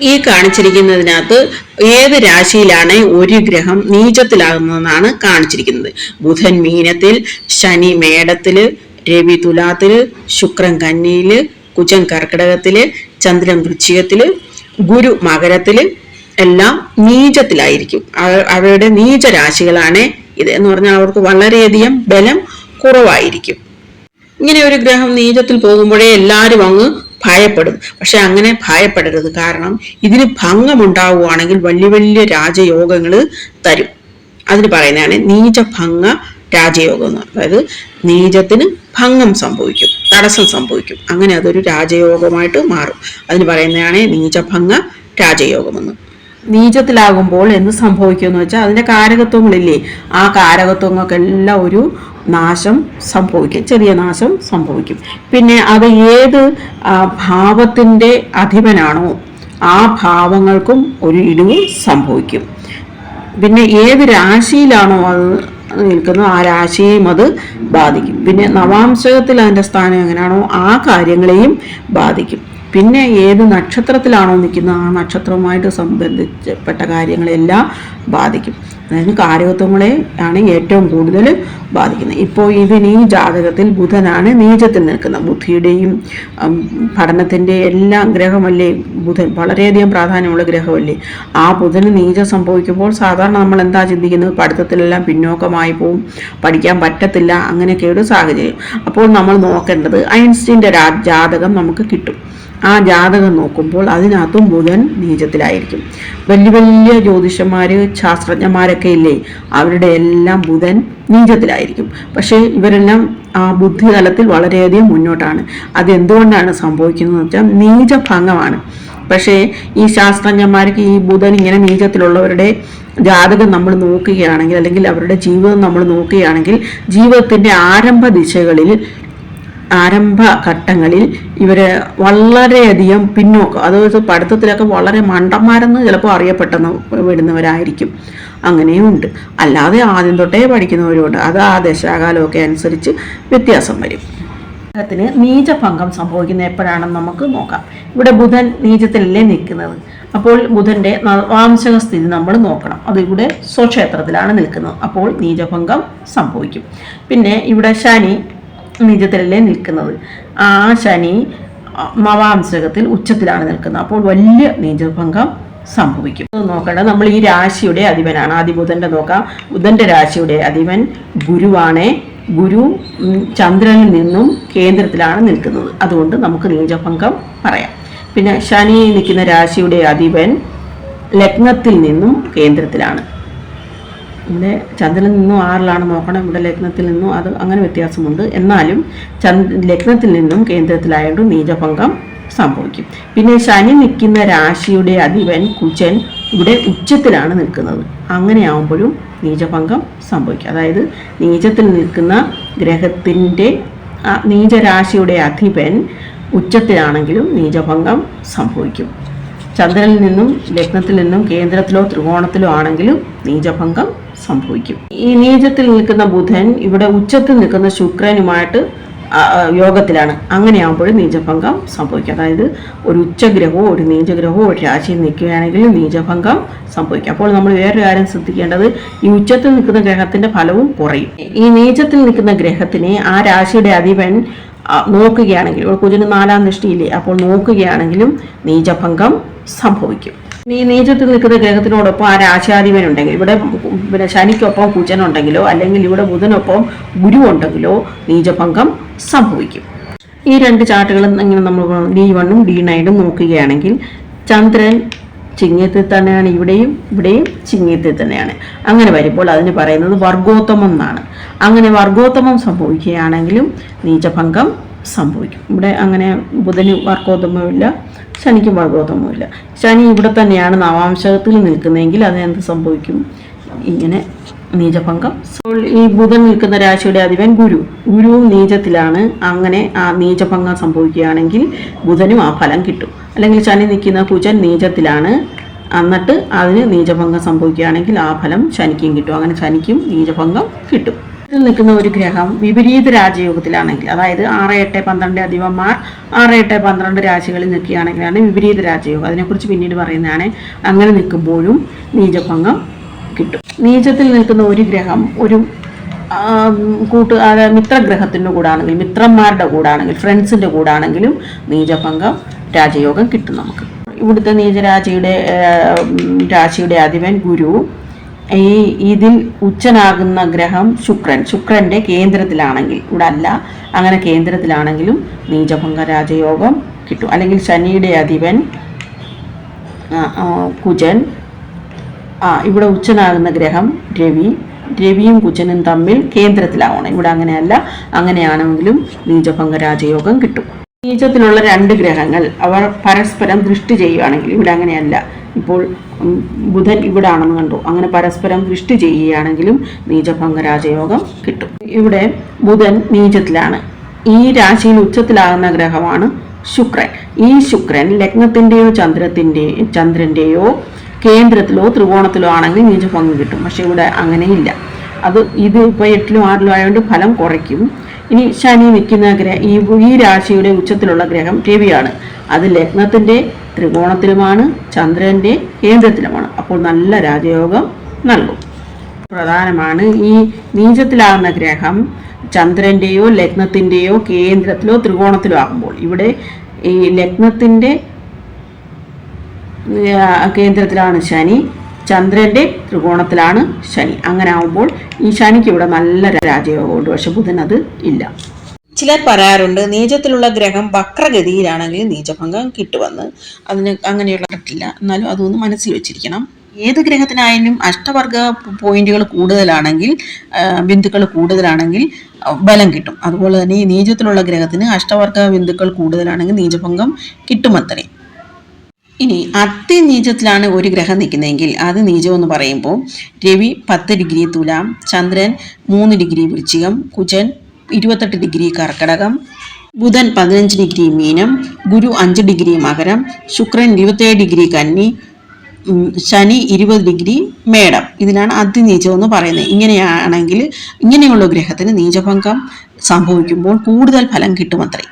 ഈ കാണിച്ചിരിക്കുന്നതിനകത്ത് ഏത് രാശിയിലാണ് ഒരു ഗ്രഹം നീചത്തിലാകുന്നതെന്നാണ് കാണിച്ചിരിക്കുന്നത്. ബുധൻ മീനത്തിൽ ശനി മേടത്തിൽ രവി തുലാത്തിൽ ശുക്രൻ കന്നിയിൽ കുജൻ കർക്കിടകത്തിൽ ചന്ദ്രൻ വൃശ്ചികത്തിൽ ഗുരു മകരത്തിൽ എല്ലാം നീചത്തിലായിരിക്കും. അവ- അവരുടെ നീചരാശികളാണ് ഇത് എന്ന് പറഞ്ഞാൽ അവർക്ക് വളരെയധികം ബലം കുറവായിരിക്കും. ഇങ്ങനെ ഒരു ഗ്രഹം നീചത്തിൽ പോകുമ്പോഴേ എല്ലാവരും അങ്ങ് ഭയപ്പെടും. പക്ഷെ അങ്ങനെ ഭയപ്പെടരുത്. കാരണം ഇതിന് ഭംഗമുണ്ടാവുകയാണെങ്കിൽ വലിയ വലിയ രാജയോഗങ്ങൾ തരും. അതിന് പറയുന്നതാണ് നീചഭംഗ രാജയോഗം. എന്ന് അതായത് നീചത്തിന് ഭംഗം സംഭവിക്കും തടസ്സം സംഭവിക്കും. അങ്ങനെ അതൊരു രാജയോഗമായിട്ട് മാറും. അതിന് പറയുന്നതാണ് നീചഭംഗ രാജയോഗമെന്ന് നീചത്തിലാകുമ്പോൾ എന്ത് സംഭവിക്കുമെന്ന് വെച്ചാൽ അതിന്റെ കാരകത്വങ്ങളില്ലേ ആ കാരകത്വങ്ങൾക്കെല്ലാം ഒരു നാശം സംഭവിക്കും ചെറിയ നാശം സംഭവിക്കും. പിന്നെ അത് ഏത് ഭാവത്തിന്റെ അധിപനാണോ ആ ഭാവങ്ങൾക്കും ഒരു ഇടിവ് സംഭവിക്കും. പിന്നെ ഏത് രാശിയിലാണോ അത് നിൽക്കുന്നത് ആ രാശിയെയും അത് ബാധിക്കും. പിന്നെ നവാംശകത്തിൽ അതിന്റെ സ്ഥാനം എങ്ങനെയാണോ ആ കാര്യങ്ങളെയും ബാധിക്കും. പിന്നെ ഏത് നക്ഷത്രത്തിലാണോ നിൽക്കുന്നത് ആ നക്ഷത്രവുമായിട്ട് സംബന്ധിച്ചപ്പെട്ട കാര്യങ്ങളെല്ലാം ബാധിക്കും. അതായത് കാര്യത്വങ്ങളെ ആണ് ഏറ്റവും കൂടുതൽ ബാധിക്കുന്നത്. ഇപ്പോൾ ഇതിന് ഈ ജാതകത്തിൽ ബുധനാണ് നീചത്തിൽ നിൽക്കുന്നത്. ബുദ്ധിയുടെയും പഠനത്തിന്റെ എല്ലാം ഗ്രഹമല്ലേ ബുധൻ. വളരെയധികം പ്രാധാന്യമുള്ള ഗ്രഹമല്ലേ. ആ ബുധന് നീചം സംഭവിക്കുമ്പോൾ സാധാരണ നമ്മൾ എന്താ ചിന്തിക്കുന്നത്? പഠിത്തത്തിലെല്ലാം പിന്നോക്കമായി പോവും. പഠിക്കാൻ പറ്റത്തില്ല. അങ്ങനെയൊക്കെ ഒരു സാഹചര്യം. അപ്പോൾ നമ്മൾ നോക്കേണ്ടത് ഐൻസ്റ്റീന്റെ ജാതകം നമുക്ക് കിട്ടും. ആ ജാതകം നോക്കുമ്പോൾ അതിനകത്തും ബുധൻ നീചത്തിലായിരിക്കും. വലിയ വലിയ ജ്യോതിഷന്മാർ ശാസ്ത്രജ്ഞന്മാരൊക്കെ ഇല്ലേ അവരുടെ എല്ലാം ബുധൻ നീചത്തിലായിരിക്കും. പക്ഷേ ഇവരെല്ലാം ആ ബുദ്ധി തലത്തിൽ വളരെയധികം മുന്നോട്ടാണ്. അതെന്തുകൊണ്ടാണ് സംഭവിക്കുന്നത് വെച്ചാൽ നീചഭംഗമാണ്. പക്ഷേ ഈ ശാസ്ത്രജ്ഞന്മാർക്ക് ഈ ബുധൻ ഇങ്ങനെ നീചത്തിലുള്ളവരുടെ ജാതകം നമ്മൾ നോക്കുകയാണെങ്കിൽ അല്ലെങ്കിൽ അവരുടെ ജീവിതം നമ്മൾ നോക്കുകയാണെങ്കിൽ ജീവിതത്തിന്റെ ആരംഭ ദിശകളിൽ ആരംഭ ഘട്ടങ്ങളിൽ ഇവർ വളരെയധികം പിന്നോക്കം അതായത് പഠിത്തത്തിലൊക്കെ വളരെ മണ്ടന്മാരെന്ന് ചിലപ്പോൾ അറിയപ്പെട്ടെന്ന് വിടുന്നവരായിരിക്കും. അങ്ങനെയുണ്ട് അല്ലാതെ ആദ്യം തൊട്ടേ പഠിക്കുന്നവരുമുണ്ട് അത് ആ ദശാകാലമൊക്കെ അനുസരിച്ച് വ്യത്യാസം വരും. ഗ്രഹത്തിന് നീചഭംഗം സംഭവിക്കുന്ന എപ്പോഴാണെന്ന് നമുക്ക് നോക്കാം. ഇവിടെ ബുധൻ നീചത്തിലല്ലേ നിൽക്കുന്നത്. അപ്പോൾ ബുധന്റെ വാംശക സ്ഥിതി നമ്മൾ നോക്കണം. അത് ഇവിടെ സ്വക്ഷേത്രത്തിലാണ് നിൽക്കുന്നത്. അപ്പോൾ നീചഭംഗം സംഭവിക്കും. പിന്നെ ഇവിടെ ശനി നീചത്തിലല്ലേ നിൽക്കുന്നത്? ആ ശനി മവാംസകത്തിൽ ഉച്ചത്തിലാണ് നിൽക്കുന്നത്. അപ്പോൾ വലിയ നീചഭംഗം സംഭവിക്കും. നോക്കേണ്ടത് നമ്മൾ ഈ രാശിയുടെ അധിപനാണ്. ആദ്യ ബുധന്റെ നോക്കാം. ബുധന്റെ രാശിയുടെ അധിപൻ ഗുരുവാണ്. ഗുരു ചന്ദ്രനിൽ നിന്നും കേന്ദ്രത്തിലാണ് നിൽക്കുന്നത്. അതുകൊണ്ട് നമുക്ക് നീചഭംഗം പറയാം. പിന്നെ ശനി നിൽക്കുന്ന രാശിയുടെ അധിപൻ ലഗ്നത്തിൽ നിന്നും കേന്ദ്രത്തിലാണ്. ഇവിടെ ചന്ദ്രനിൽ നിന്നും ആറിലാണ് നോക്കണം ഇവിടെ ലഗ്നത്തിൽ നിന്നും അത് അങ്ങനെ വ്യത്യാസമുണ്ട്. എന്നാലും ചന്ദ്ര ലഗ്നത്തിൽ നിന്നും കേന്ദ്രത്തിലായതുകൊണ്ട് നീചഭംഗം സംഭവിക്കും. പിന്നെ ശനി നിൽക്കുന്ന രാശിയുടെ അധിപൻ കുചൻ ഇവിടെ ഉച്ചത്തിലാണ് നിൽക്കുന്നത്. അങ്ങനെയാവുമ്പോഴും നീചഭംഗം സംഭവിക്കും. അതായത് നീചത്തിൽ നിൽക്കുന്ന ഗ്രഹത്തിന്റെ നീചരാശിയുടെ അധിപൻ ഉച്ചത്തിലാണെങ്കിലും നീചഭംഗം സംഭവിക്കും. ചന്ദ്രനിൽ നിന്നും ലഗ്നത്തിൽ നിന്നും കേന്ദ്രത്തിലോ ത്രികോണത്തിലോ ആണെങ്കിലും നീചഭംഗം സംഭവിക്കും. ഈ നീചത്തിൽ നിൽക്കുന്ന ബുധൻ ഇവിടെ ഉച്ചത്തിൽ നിൽക്കുന്ന ശുക്രനുമായിട്ട് യോഗത്തിലാണ്. അങ്ങനെയാകുമ്പോഴും നീചഭംഗം സംഭവിക്കും. അതായത് ഒരു ഉച്ചഗ്രഹമോ ഒരു നീചഗ്രഹമോ ഒരു രാശിയിൽ നിൽക്കുകയാണെങ്കിൽ നീചഭംഗം സംഭവിക്കും. അപ്പോൾ നമ്മൾ വേറൊരു കാര്യം ശ്രദ്ധിക്കേണ്ടത് ഈ ഉച്ചത്തിൽ നിൽക്കുന്ന ഗ്രഹത്തിന്റെ ഫലവും കുറയും. ഈ നീചത്തിൽ നിൽക്കുന്ന ഗ്രഹത്തിനെ ആ രാശിയുടെ അധിപൻ നോക്കുകയാണെങ്കിൽ കുജന് നാലാം ദൃഷ്ടിയില്ലേ അപ്പോൾ നോക്കുകയാണെങ്കിലും നീചഭംഗം സംഭവിക്കും. ഈ നീചത്തിൽ നിൽക്കുന്ന ഗ്രഹത്തിനോടൊപ്പം ആ രാശാധിപൻ ഇവിടെ പിന്നെ ശനിക്കൊപ്പം കുജനുണ്ടെങ്കിലോ അല്ലെങ്കിൽ ഇവിടെ ബുധനൊപ്പം ഗുരു ഉണ്ടെങ്കിലോ നീചഭംഗം സംഭവിക്കും. ഈ രണ്ട് ചാർട്ടുകളും ഇങ്ങനെ നമ്മൾ ഡി വണ്ണും ഡി നയനും നോക്കുകയാണെങ്കിൽ ചന്ദ്രൻ ചിങ്ങത്തിൽ തന്നെയാണ് ഇവിടെയും ഇവിടെയും ചിങ്ങത്തിൽ തന്നെയാണ്. അങ്ങനെ വരുമ്പോൾ അതിന് പറയുന്നത് വർഗോത്തമം എന്നാണ്. അങ്ങനെ വർഗോത്തമം സംഭവിക്കുകയാണെങ്കിലും നീചഭംഗം സംഭവിക്കും. ഇവിടെ അങ്ങനെ ബുധന് വർഗോത്തമമില്ല ശനിക്കും വർഗോത്തമമില്ല ശനി ഇവിടെ തന്നെയാണ് നവാംശകത്തിൽ നിൽക്കുന്നതെങ്കിൽ അത് എന്ത് സംഭവിക്കും? ഇങ്ങനെ നീചഭംഗം. ഈ ബുധൻ നിൽക്കുന്ന രാശിയുടെ അധിപൻ ഗുരു. ഗുരുവും നീചത്തിലാണ്. അങ്ങനെ ആ നീചഭംഗം സംഭവിക്കുകയാണെങ്കിൽ ബുധനും ആ ഫലം കിട്ടും. അല്ലെങ്കിൽ ശനി നിൽക്കുന്ന കുജൻ നീചത്തിലാണ്. എന്നിട്ട് അതിന് നീചഭംഗം സംഭവിക്കുകയാണെങ്കിൽ ആ ഫലം ശനിക്കും കിട്ടും. അങ്ങനെ ശനിക്കും നീചഭംഗം കിട്ടും. ഇതിൽ നിൽക്കുന്ന ഒരു ഗ്രഹം വിപരീത രാജയോഗത്തിലാണെങ്കിൽ അതായത് ആറ് എട്ട് പന്ത്രണ്ട് അധിപന്മാർ ആറ് എട്ട് പന്ത്രണ്ട് രാശികളിൽ നിൽക്കുകയാണെങ്കിലാണ് വിപരീത രാജയോഗം. അതിനെക്കുറിച്ച് പിന്നീട് പറയുന്നതാണ്. അങ്ങനെ നിൽക്കുമ്പോഴും നീചഭംഗം കിട്ടും. നീചത്തിൽ നിൽക്കുന്ന ഒരു ഗ്രഹം ഒരു കൂട്ട് മിത്രഗ്രഹത്തിന്റെ കൂടാണെങ്കിൽ മിത്രന്മാരുടെ കൂടാണെങ്കിൽ ഫ്രണ്ട്സിന്റെ കൂടാണെങ്കിലും നീചഭംഗം രാജയോഗം കിട്ടും നമുക്ക്. ഇവിടുത്തെ നീചരാജയുടെ രാശിയുടെ അധിപൻ ഗുരു ഈ ഇതിൽ ഉച്ചനാകുന്ന ഗ്രഹം ശുക്രൻ. ശുക്രന്റെ കേന്ദ്രത്തിലാണെങ്കിൽ ഇവിടെ അല്ല അങ്ങനെ കേന്ദ്രത്തിലാണെങ്കിലും നീചഭംഗ രാജയോഗം കിട്ടും. അല്ലെങ്കിൽ ശനിയുടെ അധിപൻ കുജൻ. ആ ഇവിടെ ഉച്ചനാകുന്ന ഗ്രഹം രവി. രവിയും കുജനും തമ്മിൽ കേന്ദ്രത്തിലാവണം. ഇവിടെ അങ്ങനെയല്ല അങ്ങനെയാണെങ്കിലും നീചഭംഗ രാജയോഗം കിട്ടും. നീചത്തിലുള്ള രണ്ട് ഗ്രഹങ്ങൾ അവർ പരസ്പരം ദൃഷ്ടി ചെയ്യുകയാണെങ്കിൽ ഇവിടെ അങ്ങനെയല്ല. ഇപ്പോൾ ബുധൻ ഇവിടെ ആണെന്ന് കണ്ടു. അങ്ങനെ പരസ്പരം ദൃഷ്ടി ചെയ്യുകയാണെങ്കിലും നീചഭംഗ രാജയോഗം കിട്ടും. ഇവിടെ ബുധൻ നീചത്തിലാണ്. ഈ രാശിയിൽ ഉച്ചത്തിലാകുന്ന ഗ്രഹമാണ് ശുക്രൻ. ഈ ശുക്രൻ ലഗ്നത്തിന്റെയോ ചന്ദ്രത്തിന്റെ ചന്ദ്രന്റെയോ കേന്ദ്രത്തിലോ ത്രികോണത്തിലോ ആണെങ്കിൽ നീചഭംഗം കിട്ടും. പക്ഷെ ഇവിടെ അങ്ങനെയില്ല. അത് ഇത് ഇപ്പോൾ എട്ടിലും ആറിലും ആയതുകൊണ്ട് ഫലം കുറയ്ക്കും. ഇനി ശനി നിൽക്കുന്ന ഗ്രഹ ഈ ഈ രാശിയുടെ ഉച്ചത്തിലുള്ള ഗ്രഹം രവിയാണ്. അത് ലഗ്നത്തിന്റെ ത്രികോണത്തിലുമാണ് ചന്ദ്രന്റെ കേന്ദ്രത്തിലുമാണ്. അപ്പോൾ നല്ല രാജയോഗം നൽകും. പ്രധാനമാണ് ഈ നീചത്തിലാകുന്ന ഗ്രഹം ചന്ദ്രന്റെയോ ലഗ്നത്തിന്റെയോ കേന്ദ്രത്തിലോ ത്രികോണത്തിലോ ആകുമ്പോൾ. ഇവിടെ ഈ ലഗ്നത്തിന്റെ കേന്ദ്രത്തിലാണ് ശനി. ചന്ദ്രന്റെ ത്രികോണത്തിലാണ് ശനി. അങ്ങനെ ആവുമ്പോൾ ഈ ശനിക്ക് ഇവിടെ നല്ല രാജയോഗമുണ്ട്. പക്ഷെ ബുധൻ അത് ഇല്ല. ചിലർ പറയാറുണ്ട് നീചത്തിലുള്ള ഗ്രഹം വക്രഗതിയിലാണെങ്കിൽ നീചഭംഗം കിട്ടുമെന്ന്. അതിന് അങ്ങനെയുള്ള കിട്ടില്ല എന്നാലും അതൊന്ന് മനസ്സിൽ വെച്ചിരിക്കണം. ഏത് ഗ്രഹത്തിനായാലും അഷ്ടവർഗ പോയിന്റുകൾ കൂടുതലാണെങ്കിൽ ബിന്ദുക്കൾ കൂടുതലാണെങ്കിൽ ബലം കിട്ടും. അതുപോലെ തന്നെ ഈ നീചത്തിലുള്ള ഗ്രഹത്തിന് അഷ്ടവർഗ ബിന്ദുക്കൾ കൂടുതലാണെങ്കിൽ നീചഭംഗം കിട്ടുമത്രേ. ഇനി അതിനീചത്തിലാണ് ഒരു ഗ്രഹം നിൽക്കുന്നതെങ്കിൽ അത് നീചം എന്ന് പറയുമ്പോൾ രവി പത്ത് ഡിഗ്രി തുലാം ചന്ദ്രൻ മൂന്ന് ഡിഗ്രി വൃശ്ചികം കുജൻ ഇരുപത്തെട്ട് ഡിഗ്രി കർക്കടകം ബുധൻ പതിനഞ്ച് ഡിഗ്രി മീനം ഗുരു അഞ്ച് ഡിഗ്രി മകരം ശുക്രൻ ഇരുപത്തേഴ് ഡിഗ്രി കന്നി ശനി ഇരുപത് ഡിഗ്രി മേടം. ഇതിനാണ് അതിനീചം എന്ന് പറയുന്നത്. ഇങ്ങനെയാണെങ്കിൽ ഇങ്ങനെയുള്ള ഗ്രഹത്തിന് നീചഭംഗം സംഭവിക്കുമ്പോൾ കൂടുതൽ ഫലം കിട്ടുമത്രേ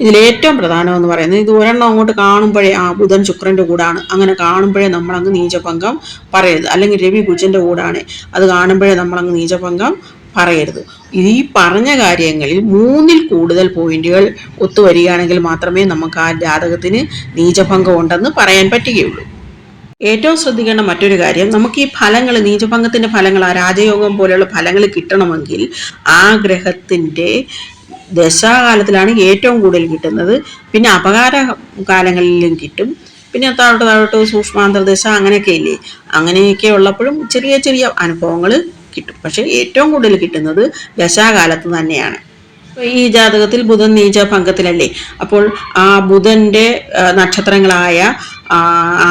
ഇതിലേറ്റവും പ്രധാനമെന്ന് പറയുന്നത് ഇത് ഒരെണ്ണം അങ്ങോട്ട് കാണുമ്പോഴേ ആ ബുധൻ ശുക്രന്റെ കൂടാണ്. അങ്ങനെ കാണുമ്പോഴേ നമ്മളങ്ങ് നീചഭംഗം പറയരുത്. അല്ലെങ്കിൽ രവി കുജന്റെ കൂടാണ്. അത് കാണുമ്പോഴേ നമ്മളങ്ങ് നീചഭംഗം പറയരുത്. ഈ പറഞ്ഞ കാര്യങ്ങളിൽ മൂന്നിൽ കൂടുതൽ പോയിന്റുകൾ ഒത്തുവരികയാണെങ്കിൽ മാത്രമേ നമുക്ക് ആ ജാതകത്തിന് നീചഭംഗം ഉണ്ടെന്ന് പറയാൻ പറ്റുകയുള്ളൂ. ഏറ്റവും ശ്രദ്ധിക്കേണ്ട മറ്റൊരു കാര്യം നമുക്ക് ഈ ഫലങ്ങൾ നീചഭംഗത്തിന്റെ ഫലങ്ങൾ ആ രാജയോഗം പോലെയുള്ള ഫലങ്ങൾ കിട്ടണമെങ്കിൽ ആ ഗ്രഹത്തിന്റെ ദശാകാലത്തിലാണ് ഏറ്റവും കൂടുതൽ കിട്ടുന്നത്. പിന്നെ അപകാര കാലങ്ങളിലും കിട്ടും. പിന്നെ താഴോട്ട് താഴോട്ട് സൂക്ഷ്മാന്തർദശ അങ്ങനെയൊക്കെ ഇല്ലേ? അങ്ങനെയൊക്കെ ഉള്ളപ്പോഴും ചെറിയ ചെറിയ അനുഭവങ്ങൾ കിട്ടും. പക്ഷെ ഏറ്റവും കൂടുതൽ കിട്ടുന്നത് ദശാകാലത്ത് തന്നെയാണ്. ഈ ജാതകത്തിൽ ബുധൻ നീച പങ്കത്തിലല്ലേ? അപ്പോൾ ആ ബുധന്റെ നക്ഷത്രങ്ങളായ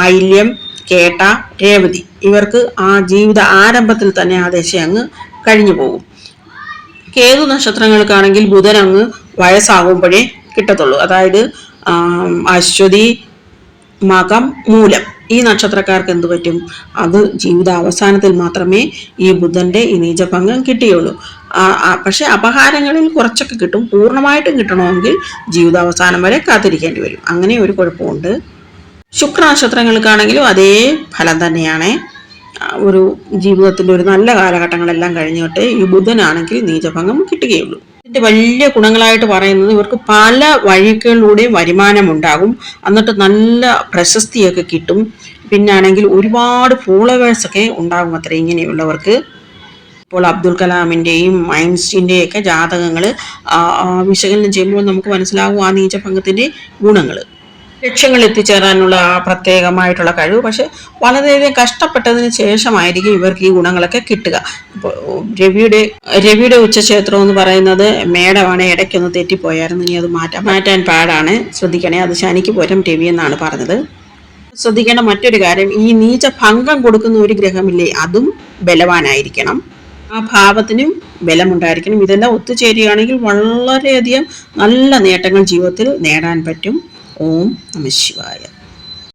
ആയില്യം കേട്ട രേവതി ഇവർക്ക് ആ ജീവിത ആരംഭത്തിൽ തന്നെ ആ ദശ അങ്ങ് കഴിഞ്ഞു പോകും. കേതു നക്ഷത്രങ്ങൾക്കാണെങ്കിൽ ബുധൻ അങ്ങ് വയസ്സാകുമ്പോഴേ കിട്ടത്തുള്ളൂ. അതായത് അശ്വതി മകം മൂലം. ഈ നക്ഷത്രക്കാർക്ക് എന്ത് പറ്റും? അത് ജീവിത അവസാനത്തിൽ മാത്രമേ ഈ ബുധന്റെ ഈ നീചഭംഗം കിട്ടിയുള്ളൂ. പക്ഷെ അപഹാരങ്ങളിൽ കുറച്ചൊക്കെ കിട്ടും. പൂർണമായിട്ടും കിട്ടണമെങ്കിൽ ജീവിതാവസാനം വരെ കാത്തിരിക്കേണ്ടി വരും. അങ്ങനെ ഒരു കുഴപ്പമുണ്ട്. ശുക്ര നക്ഷത്രങ്ങൾക്കാണെങ്കിലും അതേ ഫലം തന്നെയാണ്. ഒരു ജീവിതത്തിന്റെ ഒരു നല്ല കാലഘട്ടങ്ങളെല്ലാം കഴിഞ്ഞിട്ട് ഈ ബുധനാണെങ്കിൽ നീചഭംഗം കിട്ടുകയുള്ളൂ. ഇതിന്റെ വലിയ ഗുണങ്ങളായിട്ട് പറയുന്നത് ഇവർക്ക് പല വഴികളിലൂടെയും വരുമാനം ഉണ്ടാകും എന്നിട്ട് നല്ല പ്രശസ്തിയൊക്കെ കിട്ടും. പിന്നാണെങ്കിൽ ഒരുപാട് ഫോളോവേഴ്സൊക്കെ ഉണ്ടാകും അത്ര ഇങ്ങനെയുള്ളവർക്ക്. ഇപ്പോൾ അബ്ദുൽ കലാമിന്റെയും ഐൻസ്റ്റീന്റെയും ഒക്കെ ജാതകങ്ങൾ വിശകലനം ചെയ്യുമ്പോൾ നമുക്ക് മനസ്സിലാകും ആ നീച്ച പങ്കത്തിന്റെ ഗുണങ്ങൾ ലക്ഷ്യങ്ങൾ എത്തിച്ചേരാനുള്ള ആ പ്രത്യേകമായിട്ടുള്ള കഴിവ്. പക്ഷെ വളരെയധികം കഷ്ടപ്പെട്ടതിന് ശേഷമായിരിക്കും ഇവർക്ക് ഈ ഗുണങ്ങളൊക്കെ കിട്ടുക. ഇപ്പോൾ രവിയുടെ രവിയുടെ ഉച്ചക്ഷേത്രം എന്ന് പറയുന്നത് മേടമാണ്. ഇടയ്ക്കൊന്ന് തെറ്റിപ്പോയായിരുന്നു. ഇനി അത് മാറ്റാൻ മാറ്റാൻ പാടാണ്. ശ്രദ്ധിക്കണേ. അത് ശനിക്ക് പോരം രവി എന്നാണ് പറഞ്ഞത്. ശ്രദ്ധിക്കേണ്ട മറ്റൊരു കാര്യം ഈ നീച്ച ഭംഗം കൊടുക്കുന്ന ഒരു ഗ്രഹമില്ലേ അതും ബലവാനായിരിക്കണം. ആ ഭാവത്തിനും ബലമുണ്ടായിരിക്കണം. ഇതെല്ലാം ഒത്തുചേരുകയാണെങ്കിൽ വളരെയധികം നല്ല നേട്ടങ്ങൾ ജീവിതത്തിൽ നേടാൻ പറ്റും. ఓం నమ శివాయ